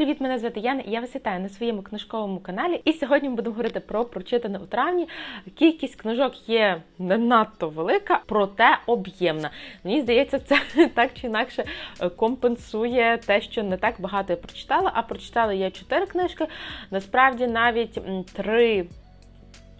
привіт! Мене звати Яна і я вас вітаю на своєму книжковому каналі. І сьогодні ми будемо говорити про прочитане у травні. Кількість книжок є не надто велика, проте об'ємна. Мені здається, це так чи інакше е, компенсує те, що не так багато я прочитала. А прочитала я чотири книжки. Насправді навіть три.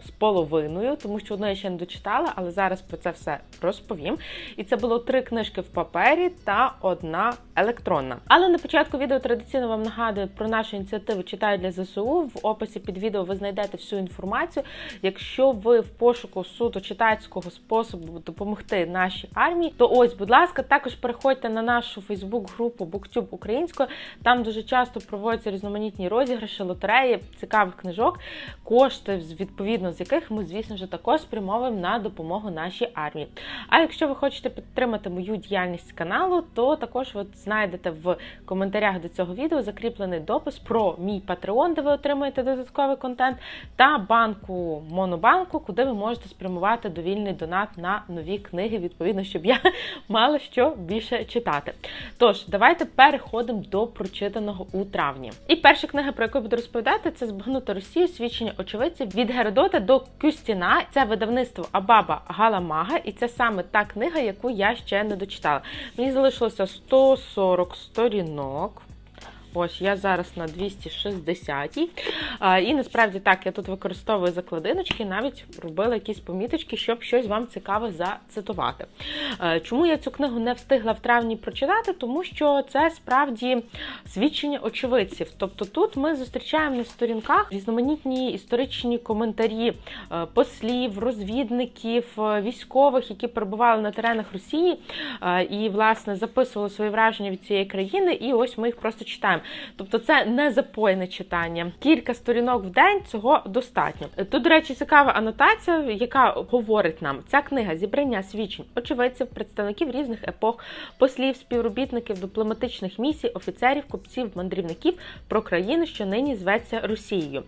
З половиною, тому що одну я ще не дочитала, але зараз про це все розповім. І це було три книжки в папері та одна електронна. Але на початку відео традиційно вам нагадую про нашу ініціативу Читаю для ЗСУ. В описі під відео ви знайдете всю інформацію. Якщо ви в пошуку суто читацького способу допомогти нашій армії, то ось, будь ласка, також переходьте на нашу Фейсбук-групу BookTube українською. Там дуже часто проводяться різноманітні розіграші, лотереї, цікавих книжок, кошти відповідно з яких ми, звісно ж, також спрямовуємо на допомогу нашій армії. А якщо ви хочете підтримати мою діяльність каналу, то також ви знайдете в коментарях до цього відео закріплений допис про мій Patreon, де ви отримаєте додатковий контент, та банку Монобанку, куди ви можете спрямувати довільний донат на нові книги, відповідно, щоб я мала що більше читати. Тож, давайте переходимо до прочитаного у травні. І перша книга, про яку я буду розповідати, це збагнута Росію, свідчення очевидців від Геродота до Кюстіна. Це видавництво Абаба Галамага, і це саме та книга, яку я ще не дочитала. Мені залишилося 140 сторінок. Ось я зараз на 260 а, І насправді так, я тут використовую закладиночки, навіть робила якісь поміточки, щоб щось вам цікаве зацитувати. Чому я цю книгу не встигла в травні прочитати? Тому що це справді свідчення очевидців. Тобто тут ми зустрічаємо на сторінках різноманітні історичні коментарі послів, розвідників, військових, які перебували на теренах Росії і, власне, записували свої враження від цієї країни. І ось ми їх просто читаємо. Тобто, це не запойне читання. Кілька сторінок в день цього достатньо. Тут, до речі, цікава анотація, яка говорить нам, ця книга зібрання свідчень очевидців, представників різних епох, послів, співробітників дипломатичних місій, офіцерів, купців, мандрівників про країну, що нині зветься Росією.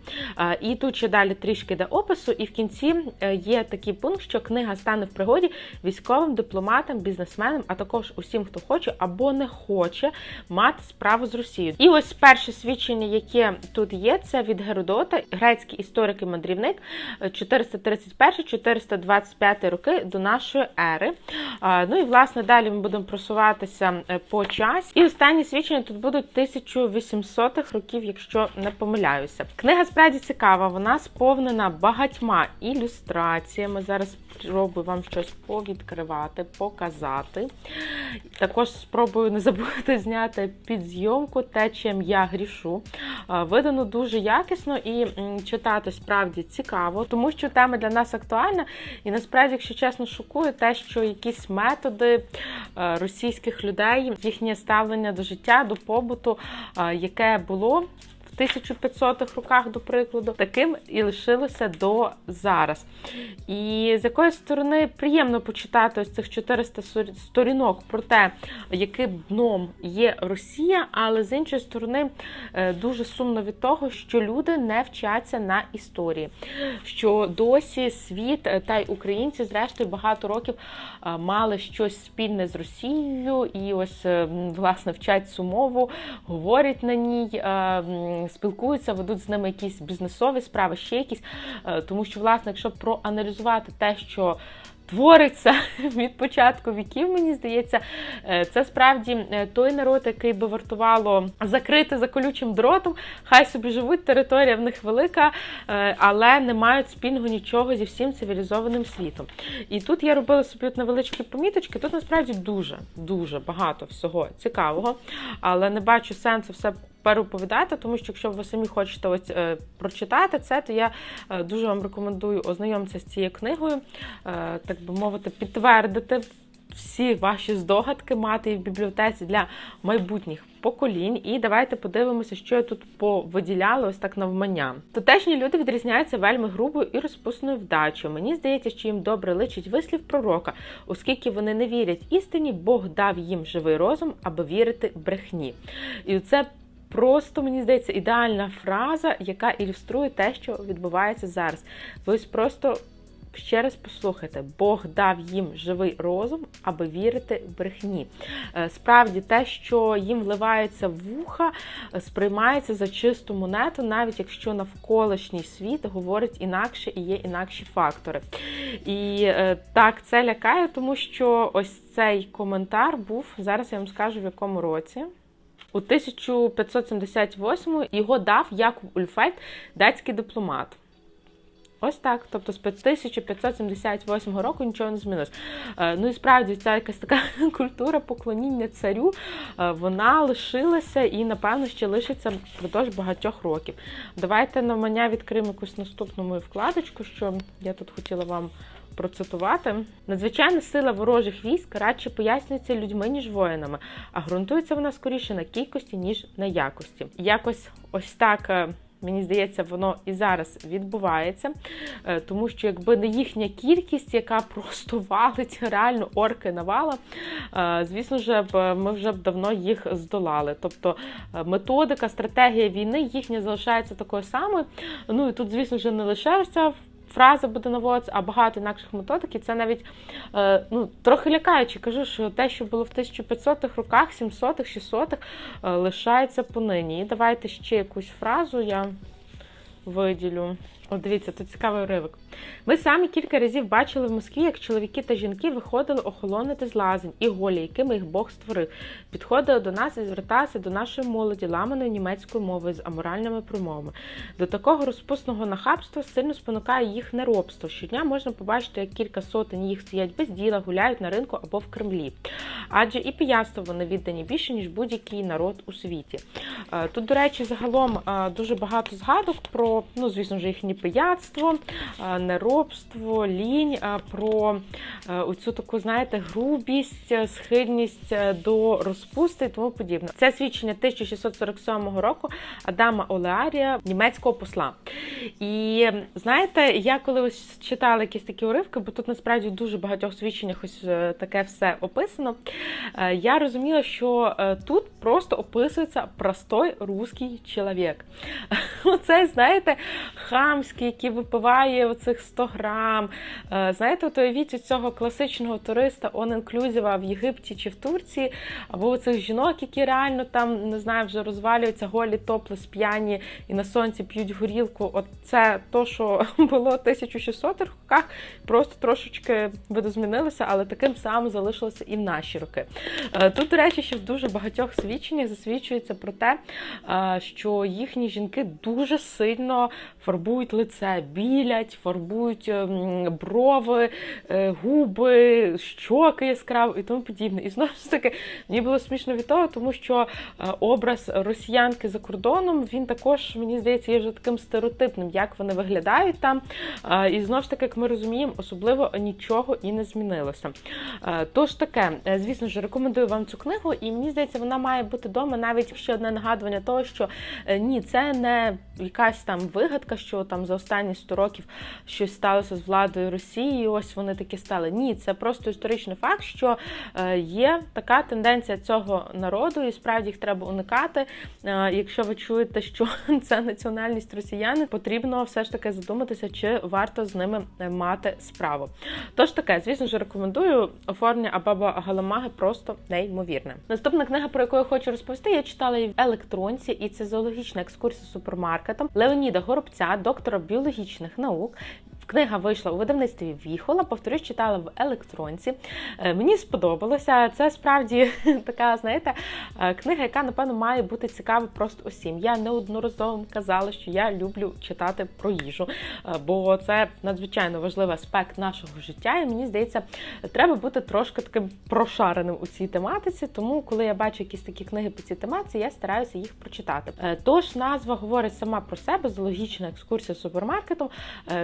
І тут ще далі трішки йде опису, і в кінці е, є такий пункт, що книга стане в пригоді військовим, дипломатам, бізнесменам, а також усім, хто хоче або не хоче мати справу з Росією. І ось перше свідчення, яке тут є, це від Геродота, грецький історик і мандрівник 431-425 роки до нашої ери. Ну і власне далі ми будемо просуватися е, по часі. І останні свідчення тут будуть 1800-х років, якщо не помиляюся. Книга справді цікава, вона сповнена багатьма ілюстраціями. Зараз спробую вам щось повідкривати, показати. Також спробую не забути зняти підзйомку те, чим я грішу. Видано дуже якісно і читати справді цікаво, тому що тема для нас актуальна. І насправді, якщо чесно, шокує те, що якісь методи е, російських людей, їхнє ставлення до життя, до побуту, е, яке було. В 1500-х роках, до прикладу, таким і лишилося до зараз. І з якоїсь сторони приємно почитати ось цих 400 сторінок про те, яким дном є Росія, але з іншої сторони е, дуже сумно від того, що люди не вчаться на історії, що досі світ е, та й українці, зрештою, багато років е, мали щось спільне з Росією, і ось е, власне вчать цю мову, говорять на ній, е, м, спілкуються, ведуть з ними якісь бізнесові справи, ще якісь. Е, Тому що, власне, якщо проаналізувати те, що твориться від початку віків, мені здається, е, це справді е, той народ, який би вартувало закрити за колючим дротом. Хай собі живуть, територія в них велика, але не мають спільного нічого зі всім цивілізованим світом. І тут я робила собі от невеличкі поміточки. Тут насправді дуже дуже багато всього цікавого, але не бачу сенсу все. Переповідати, тому що якщо ви самі хочете ось е, прочитати це, то я е, дуже вам рекомендую ознайомитися з цією книгою, е, так би мовити, підтвердити всі ваші здогадки, мати в бібліотеці для майбутніх поколінь. І давайте подивимося, що я тут повиділяла ось так навмання. Тутешні люди відрізняються вельми грубою і розпусною вдачею. Мені здається, що їм добре личить вислів пророка, оскільки вони не вірять істині, Бог дав їм живий розум, аби вірити брехні. І це Просто мені здається ідеальна фраза, яка ілюструє те, що відбувається зараз. Ви ось просто ще раз послухайте, Бог дав їм живий розум, аби вірити в брехні. Е, Справді, те, що їм вливається в вуха, е, сприймається за чисту монету, навіть якщо навколишній світ говорить інакше і є інакші фактори. І е, так, це лякає, тому що ось цей коментар був зараз. Я вам скажу в якому році. У 1578 його дав Якуб Ульфельд, датський дипломат. Ось так. Тобто з 1578 року нічого не змінилось. Е, Ну і справді ця якась така культура поклоніння царю, е, вона лишилася і, напевно, ще лишиться впродовж багатьох років. Давайте на мене відкриємо якусь наступну мою вкладочку, що я тут хотіла вам процитувати. Надзвичайна сила ворожих військ радше пояснюється людьми, ніж воїнами, а ґрунтується вона скоріше на кількості, ніж на якості. Якось ось так. е, Мені здається, воно і зараз відбувається, Е, тому що якби не їхня кількість, яка просто валить реально орки навала, е, звісно ж, ми вже б давно їх здолали. Тобто методика, стратегія війни їхня залишається такою самою. Ну і тут, звісно ж, не лише ця фраза буде наводитися, а багато інакших методик. І це навіть е, ну, трохи лякаюче. Кажу, що те, що було в 1500-х роках, 700-х, 600-х, е, лишається понині. І давайте ще якусь фразу я виділю. От дивіться, тут цікавий уривок. Ми самі кілька разів бачили в Москві, як чоловіки та жінки виходили охолонити з лазень і голі, якими їх Бог створив. Підходили до нас і зверталися до нашої молоді ламаною німецькою мовою з аморальними промовами. До такого розпусного нахабства сильно спонукає їх неробство. Щодня можна побачити, як кілька сотень їх стоять без діла, гуляють на ринку або в Кремлі. Адже і пияцтво вони віддані більше, ніж будь-який народ у світі. Е, Тут, до речі, загалом е, дуже багато згадок про, ну, звісно ж, їхнє пияцтво, неробство, лінь, про е, оцю таку, знаєте, грубість, е, схильність е, до розпусти і тому подібне. Це свідчення 1647 року Адама Олеарія, німецького посла. І знаєте, я коли ось читала якісь такі уривки, бо тут насправді в дуже багатьох свідченнях ось таке все описано. Я розуміла, що тут просто описується простой русський чоловік. Оце, знаєте, хамський, який випиває оцих 100 грам. Е, Знаєте, от уявіть цього класичного туриста он-інклюзіва в Єгипті чи в Турції, або оцих жінок, які реально там, не знаю, вже розвалюються голі, топлес, п'яні і на сонці п'ють горілку. От це то, що було в 1600-х роках, просто трошечки видозмінилося, але таким самим залишилося і в наші роки. Е, Тут, до речі, ще в дуже багатьох свідченнях засвідчується про те, е, що їхні жінки дуже сильно фарбують лице, білять, фарбують ем, брови, е, губи, щоки яскраво і тому подібне. І знову ж таки, мені було смішно від того, тому що е, образ росіянки за кордоном він також, мені здається, є вже таким стереотипним, як вони виглядають там. Е, І знову ж таки, як ми розуміємо, особливо нічого і не змінилося. Тож таке, звісно ж, рекомендую вам цю книгу, і мені здається, вона має бути вдома навіть ще одне нагадування того, що ні, це не якась там вигадка, що там за останні 100 років щось сталося з владою Росії. і Ось вони такі стали. Ні, це просто історичний факт, що е, є така тенденція цього народу, і справді їх треба уникати. Е, Якщо ви чуєте, що це національність росіяни, потрібно все ж таки задуматися, чи варто з ними е, мати справу. Тож таке, звісно ж, рекомендую оформлення Абаба Галамаги просто неймовірне. Наступна книга, про яку я хочу розповісти, я читала її в електронці, і це зоологічна екскурсія супермаркетом Леоніда Горобця, доктора біологічних наук. Книга вийшла у видавництві Віхола, повторюсь, читала в електронці. Е, Мені сподобалося. Це справді така, знаєте, е, книга, яка, напевно, має бути цікава просто усім. Я неодноразово казала, що я люблю читати про їжу, е, бо це надзвичайно важливий аспект нашого життя. І мені здається, треба бути трошки таким прошареним у цій тематиці. Тому, коли я бачу якісь такі книги по цій тематиці, я стараюся їх прочитати. Тож назва говорить сама про себе, зоологічна екскурсія супермаркетом.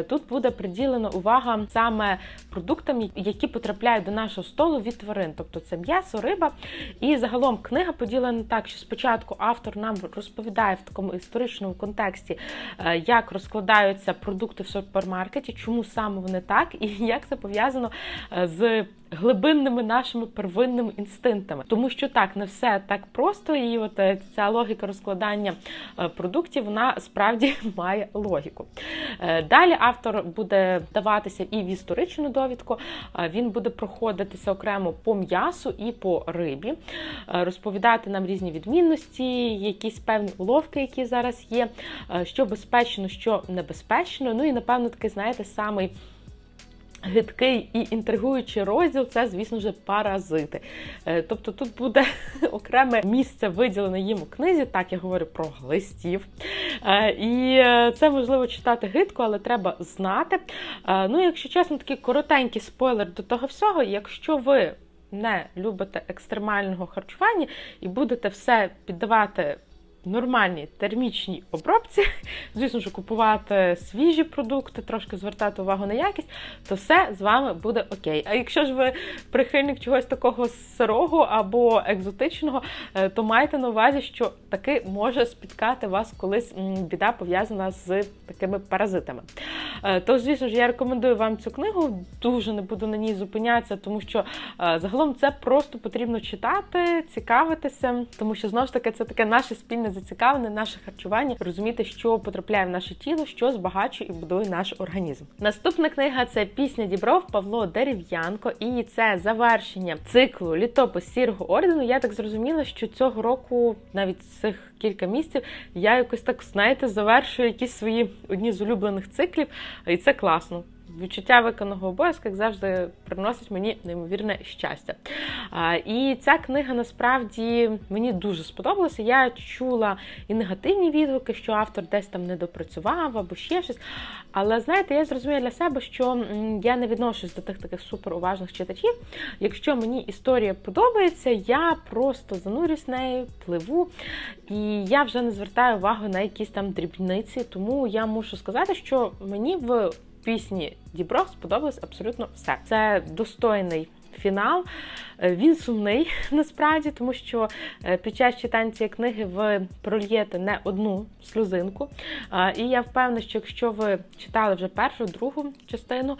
Тут буде приділена увага саме продуктам, які потрапляють до нашого столу від тварин, тобто це м'ясо, риба. І загалом книга поділена так, що спочатку автор нам розповідає в такому історичному контексті, е, як розкладаються продукти в супермаркеті, чому саме вони так, і як це пов'язано е, з глибинними нашими первинними інстинктами, тому що так не все так просто, і от е, ця логіка розкладання е, продуктів вона справді має логіку. Е, Далі автор буде даватися і в історичну довідку. Він буде проходитися окремо по м'ясу і по рибі, розповідати нам різні відмінності, якісь певні уловки, які зараз є, що безпечно, що небезпечно. Ну і напевно такий, знаєте, самий. Гидкий і інтригуючий розділ це, звісно ж, паразити. Е, Тобто тут буде окреме місце виділене їм у книзі, так я говорю про глистів. Е, І е, це можливо читати гидко, але треба знати. Ну, якщо чесно, такий коротенький спойлер до того всього, якщо ви не любите екстремального харчування і будете все піддавати нормальній термічній обробці, звісно ж, купувати свіжі продукти, трошки звертати увагу на якість, то все з вами буде окей. А якщо ж ви прихильник чогось такого сирого або екзотичного, е, то майте на увазі, що таки може спіткати вас колись біда пов'язана з такими паразитами. Е, Тож, звісно ж, я рекомендую вам цю книгу. Дуже не буду на ній зупинятися, тому що е, загалом це просто потрібно читати, цікавитися, тому що знову ж таки це таке наше спільне зацікавлене, наше харчування, розуміти, що потрапляє в наше тіло, що збагачує і будує наш організм. Наступна книга це пісня Дібров Павло Дерев'янко, і це завершення циклу літопис сірого ордену. Я так зрозуміла, що цього року навіть цих кілька місяців я якось так знаєте завершую якісь свої одні з улюблених циклів, і це класно. Відчуття виконаного обов'язку, як завжди, приносить мені неймовірне щастя. І ця книга насправді мені дуже сподобалася. Я чула і негативні відгуки, що автор десь там не допрацював або ще щось. Але знаєте, я зрозуміла для себе, що я не відношусь до тих таких суперуважних читачів. Якщо мені історія подобається, я просто занурюсь нею, пливу, і я вже не звертаю увагу на якісь там дрібниці. Тому я мушу сказати, що мені в пісні Дібро сподобалось абсолютно все. Це достойний фінал. Е, Він сумний насправді, тому що е, під час читання цієї книги ви прольєте не одну сльозинку. Е, І я впевнена, що якщо ви читали вже першу, другу частину,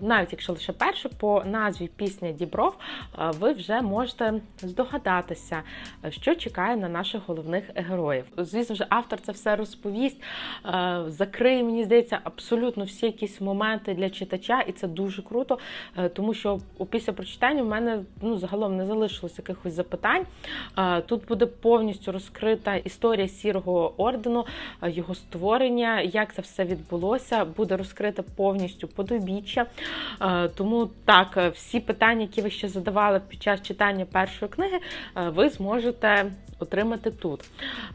навіть якщо лише першу, по назві пісня Дібров, ви вже можете здогадатися, що чекає на наших головних героїв. Звісно ж, автор це все розповість, закриє, мені здається, абсолютно всі якісь моменти для читача, і це дуже круто, тому що після прочитання в мене ну загалом не залишилось якихось запитань. Тут буде повністю розкрита історія сірого ордену, його створення, як це все відбулося. Буде розкрита повністю подобіччя. Тому так, всі питання, які ви ще задавали під час читання першої книги, ви зможете отримати тут.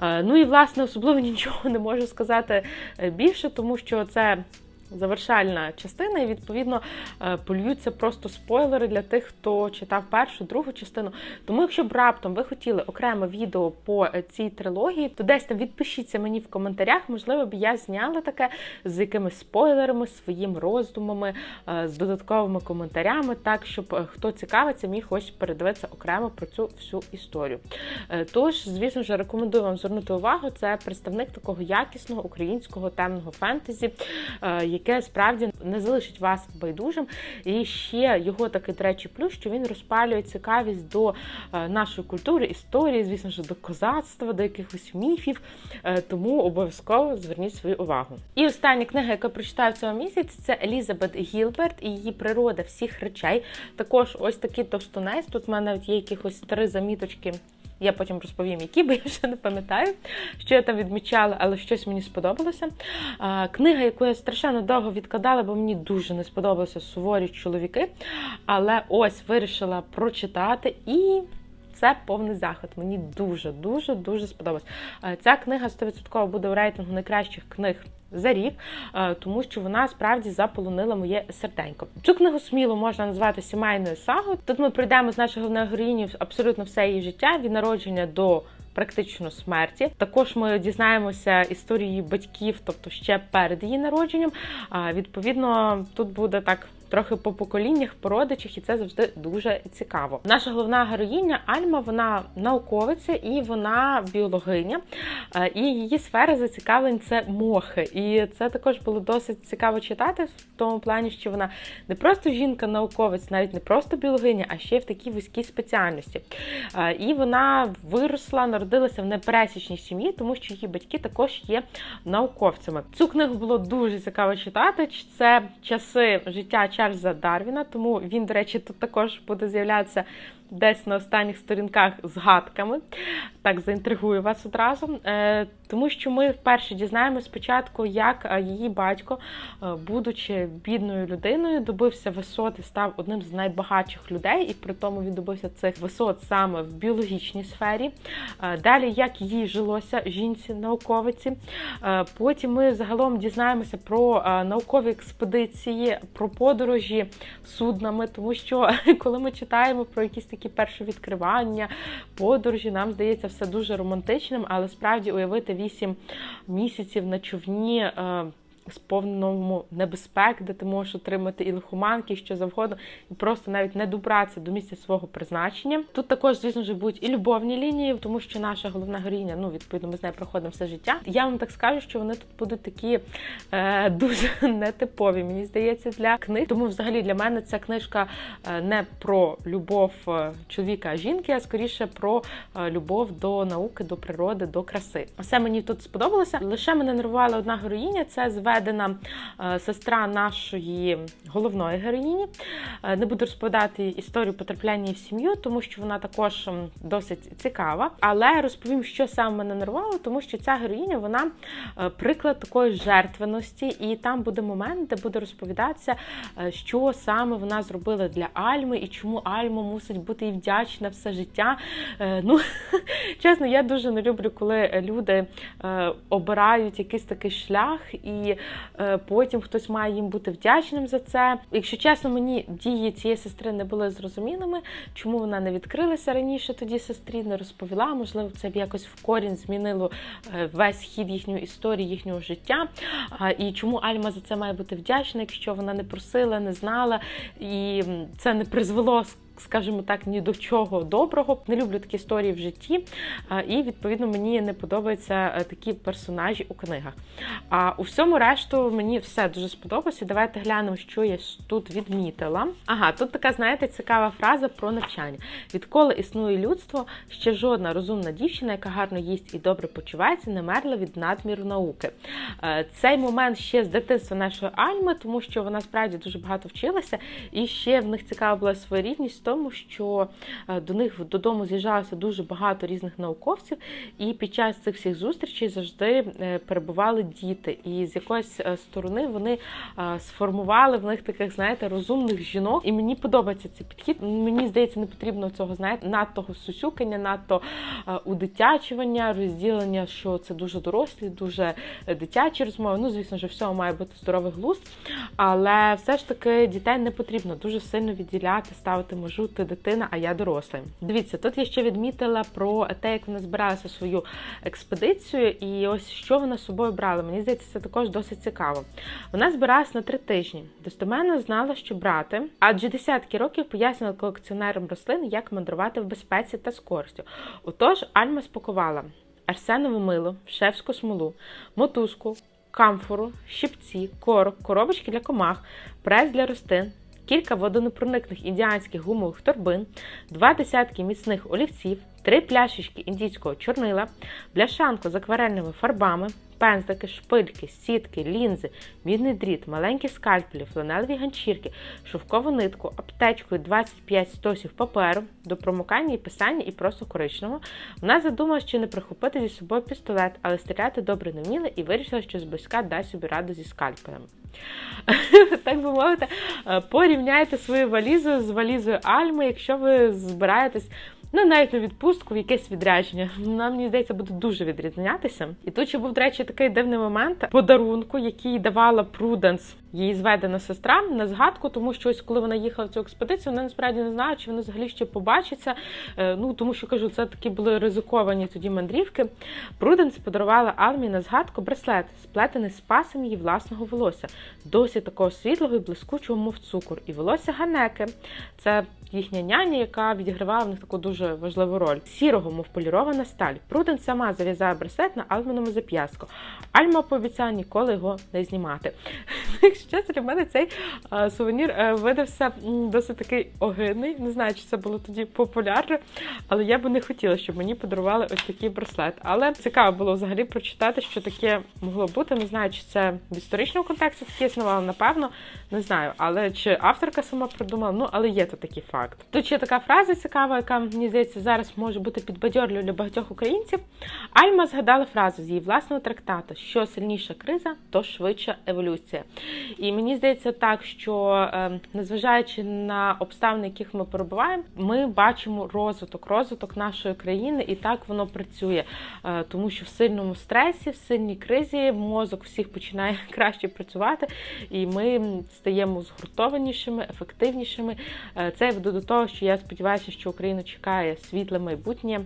Ну і власне особливо нічого не можу сказати е, більше, тому що це. Завершальна частина, і відповідно е, польються просто спойлери для тих, хто читав першу, другу частину. Тому, якщо б раптом ви хотіли окреме відео по е, цій трилогії, то десь там відпишіться мені в коментарях. Можливо, б я зняла таке з якимись спойлерами, своїми роздумами, е, з додатковими коментарями, так щоб хто цікавиться, міг ось передивитися окремо про цю всю історію. Тож, звісно ж, рекомендую вам звернути увагу. Це представник такого якісного українського темного фентезі, е, яке справді не залишить вас байдужим. І ще його такий речі, плюс, що він розпалює цікавість до е, нашої культури, історії, звісно ж, до козацтва, до якихось міфів. Е, Тому обов'язково зверніть свою увагу. І остання книга, яку я прочитаю в цьому місяці, це Елізабет Гілберт і її природа всіх речей. Також ось такий товстунець. Тут в мене є якихось три заміточки. Я потім розповім, які, бо я вже не пам'ятаю, що я там відмічала, але щось мені сподобалося. Книга, яку я страшенно довго відкладала, бо мені дуже не сподобалися суворі чоловіки. Але ось вирішила прочитати і. Це повний заход. Мені дуже, дуже, дуже сподобалось. Ця книга 100% буде у рейтингу найкращих книг за рік, е, тому що вона справді заполонила моє серденько. Цю книгу сміло можна назвати сімейною сагою. Тут ми прийдемо з нашого головною героїнею абсолютно все її життя від народження до. Практично смерті. Також ми дізнаємося історії батьків, тобто ще перед її народженням. А відповідно, тут буде так трохи по поколіннях, по родичах, і це завжди дуже цікаво. Наша головна героїня Альма, вона науковиця і вона біологиня. Е, І її сфера зацікавлень це мохи. І це також було досить цікаво читати в тому плані, що вона не просто жінка-науковець, навіть не просто біологиня, а ще й в такій вузькій спеціальності. Е, І вона виросла, народилася в непересічній сім'ї, тому що її батьки також є науковцями. Цю книгу було дуже цікаво читати. Це часи життя Чарльза Дарвіна, тому він, до речі, тут також буде з'являтися. Десь на останніх сторінках згадками, так заінтригую вас одразу, Е, тому що ми вперше дізнаємося спочатку, як е, її батько, е, будучи бідною людиною, добився висот і став одним з найбагатших людей, і при тому він добився цих висот саме в біологічній сфері. Далі, як їй жилося жінці науковиці. Е, Потім ми загалом дізнаємося про наукові експедиції, про подорожі суднами, тому що коли ми читаємо про якісь такі перші відкривання, подорожі, нам здається все дуже романтичним, але справді уявити 8 місяців на човні. Сповненому небезпек, де ти можеш отримати і лихоманки, і що завгодно, і просто навіть не добратися до місця свого призначення. Тут також, звісно ж, будуть і любовні лінії, тому що наша головна героїня, ну відповідно, ми з нею проходимо все життя. Я вам так скажу, що вони тут будуть такі е, дуже нетипові, мені здається, для книг. Тому, взагалі, для мене ця книжка е, не про любов е, чоловіка, а жінки, а скоріше про е, любов до науки, до природи, до краси. Все мені тут сподобалося. Лише мене нервувала одна героїня. Це зведена е, сестра нашої головної героїні. Е, Не буду розповідати історію потрапляння в сім'ю, тому що вона також досить цікава. Але розповім, що саме мене нервувало, тому що ця героїня вона е, приклад такої жертвеності, і там буде момент, де буде розповідатися, що саме вона зробила для Альми і чому Альма мусить бути їй вдячна все життя. Ну, чесно, я дуже не люблю, коли люди обирають якийсь такий шлях, і потім хтось має їм бути вдячним за це. Якщо чесно, мені дії цієї сестри не були зрозумілими, чому вона не відкрилася раніше тоді сестрі, не розповіла. Можливо, це б якось в корінь змінило е, весь хід їхньої історії, їхнього життя. І чому Альма за це має бути вдячна, якщо вона не просила, не знала, і це не призвело скажімо так, ні до чого доброго. Не люблю такі історії в житті, і відповідно мені не подобаються е, такі персонажі у книгах. А у всьому решту мені все дуже сподобалося. Давайте глянемо, що я тут відмітила. Ага, тут така, знаєте, цікава фраза про навчання. Відколи існує людство, ще жодна розумна дівчина, яка гарно їсть і добре почувається, не мерла від надміру науки. Е, Цей момент ще з дитинства нашої Альми, тому що вона справді дуже багато вчилася, і ще в них цікава була своєрідність тому, що е, до них додому з'їжджалося дуже багато різних науковців, і під час цих всіх зустрічей завжди е, перебували діти. І з якоїсь е, сторони вони сформували в них таких, знаєте, розумних жінок. І мені подобається цей підхід. Мені здається, не потрібно цього знаєте, надто сусюкання, надто удитячування, розділення, що це дуже дорослі, дуже дитячі розмови. Ну, звісно ж, всього має бути здоровий глузд, але все ж таки дітей не потрібно дуже сильно відділяти, ставити межу ти дитина, а я дорослий. Дивіться, тут я ще відмітила про те, як вона збиралася свою експедицію, і ось що вона з собою брала. Мені здається, це також досить цікаво. Вона збиралася на три тижні. Достеменно знала, що брати, адже десятки років пояснювала колекціонерам рослин, як мандрувати в безпеці та з. Отож, Альма спакувала арсенове мило, шефську смолу, мотузку, камфору, щипці, корок, коробочки для комах, прес для рослин, кілька водонепроникних індіанських гумових торбин, два десятки міцних олівців, три пляшечки індійського чорнила, бляшанку з акварельними фарбами, пензлики, шпильки, сітки, лінзи, мідний дріт, маленькі скальпелі, фланелеві ганчірки, шовкову нитку, аптечку 25 стосів паперу до промокання і писання і просто коричневого. Вона задумала, що не прихопити зі собою пістолет, але стріляти добре не вміла і вирішила, що зблизька дасть собі раду зі скальпелем. Так би мовити, е, порівняйте свою валізу з валізою Альми, якщо ви збираєтесь Ну, навіть на відпустку, в якесь відрядження. Вона, мені здається, буде дуже відрізнятися. І тут ще був, до речі, такий дивний момент подарунку, який давала Пруденс, її зведена сестра, на згадку, тому що ось коли вона їхала в цю експедицію, вона насправді не знає, чи вони взагалі ще побачаться. Е, Ну тому що кажу, це такі були ризиковані тоді мандрівки. Пруденс подарувала Алмі на згадку браслет, сплетений з пасом її власного волосся, досі такого світлого і блискучого, мов цукор, і волосся Ганеки. Це їхня няня, яка відігравала в них таку дуже важливу роль. Сірого, мов полірована сталь. Пруден сама зав'язала браслет на Алміному зап'ястку. Альма пообіцяла ніколи його не знімати. Якщо чесно, для мене цей е, сувенір е, видався досить такий огидний. Не знаю, чи це було тоді популярно, але я би не хотіла, щоб мені подарували ось такий браслет. Але цікаво було взагалі прочитати, що таке могло бути. Не знаю, чи це в історичному контексті таке існувало, напевно, не знаю. Але чи авторка сама придумала, ну але є то такий факт. Тут ще така фраза цікава, яка мені здається зараз може бути підбадьорливою для багатьох українців. Альма згадала фразу з її власного трактату: що сильніша криза, то швидша еволюція. І мені здається так, що е, незважаючи на обставини, яких ми перебуваємо, ми бачимо розвиток, розвиток нашої країни, і так воно працює. Е, тому що в сильному стресі, в сильній кризі мозок всіх починає краще працювати, і ми стаємо згуртованішими, ефективнішими. Е, Це веду до того, що я сподіваюся, що Україну чекає світле майбутнє.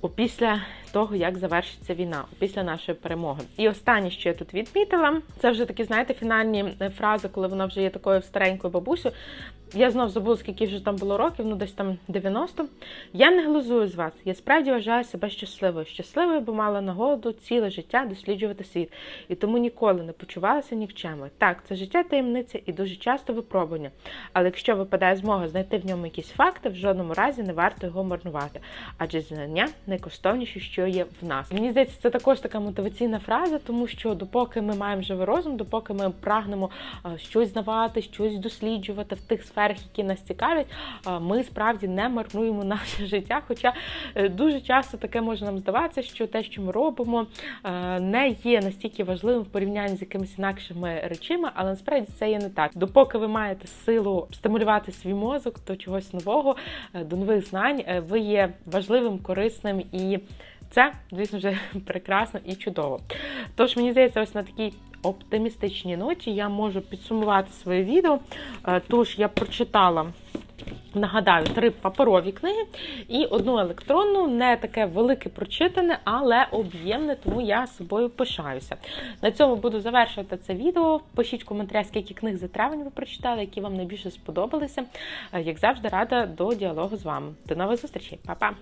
Опісля того, як завершиться війна, після нашої перемоги. І останнє, що я тут відмітила, це вже такі, знаєте, фінальні е, фрази, коли вона вже є такою старенькою бабусею. Я знов забула, скільки вже там було років, ну десь там 90. Я не глузую з вас. Я справді вважаю себе щасливою. Щасливою, бо мала нагоду ціле життя досліджувати світ. І тому ніколи не почувалася нікчемою. Так, це життя таємниця і дуже часто випробування. Але якщо випадає змога знайти в ньому якісь факти, в жодному разі не варто його марнувати. Адже знання найкоштовніше, що є в нас. Мені здається, це також така мотиваційна фраза, тому що допоки ми маємо живий розум, допоки ми прагнемо щось знавати, щось досліджувати в тих сферах, які нас цікавлять, ми справді не марнуємо наше життя. Хоча е, дуже часто таке може нам здаватися, що те, що ми робимо, е, не є настільки важливим в порівнянні з якимись інакшими речами, але насправді це є не так. Допоки ви маєте силу стимулювати свій мозок до чогось нового, е, до нових знань, ви є важливим, корисним і. Це, звісно вже прекрасно і чудово. Тож, мені здається, ось на такій оптимістичній ноті я можу підсумувати своє відео. Е, Тож я прочитала. Нагадаю, три паперові книги і одну електронну, не таке велике прочитане, але об'ємне, тому я собою пишаюся. На цьому буду завершувати це відео. Пишіть в скільки книг за травень ви прочитали, які вам найбільше сподобалися. Е, Як завжди, рада до діалогу з вами. До нових зустрічей, Па-па!